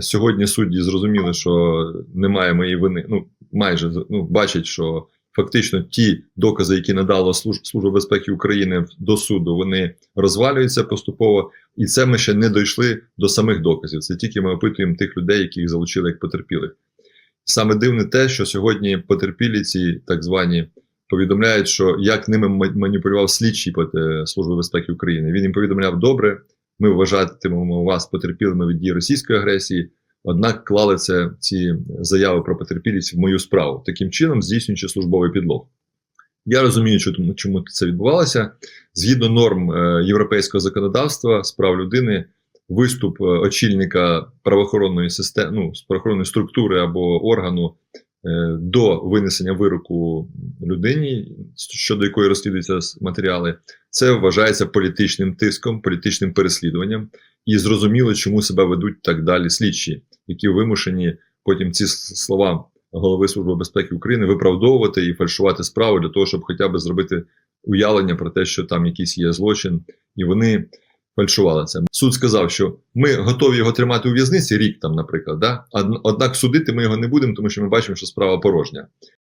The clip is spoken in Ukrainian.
Сьогодні судді зрозуміли, що немає моєї вини. Ну майже ну, бачать, що фактично ті докази, які надала служ- Служба безпеки України до суду, вони розвалюються поступово, і це ми ще не дійшли до самих доказів. Це тільки ми опитуємо тих людей, яких залучили як потерпілих. Саме дивне те, що сьогодні потерпілі ці так звані повідомляють, що як ними ма- маніпулював слідчий е, Служби безпеки України. Він їм повідомляв добре. Ми вважатимемо вас потерпілими від дії російської агресії. Однак клали це ці заяви про потерпілість в мою справу, таким чином здійснюючи службовий підлог. Я розумію, чому, це відбувалося. Згідно норм е, європейського законодавства з прав людини, виступ е, очільника правоохоронної системи, ну, правоохоронної структури або органу до винесення вироку людині, щодо якої розслідуються матеріали, це вважається політичним тиском, політичним переслідуванням, і зрозуміло, чому себе ведуть так далі слідчі, які вимушені потім ці слова голови Служби безпеки України виправдовувати і фальшувати справу для того, щоб хоча б зробити уявлення про те, що там якийсь є злочин, і вони фальшували це. Суд сказав, що ми готові його тримати у в'язниці рік, там, наприклад, да? Од- однак судити ми його не будемо, тому що ми бачимо, що справа порожня.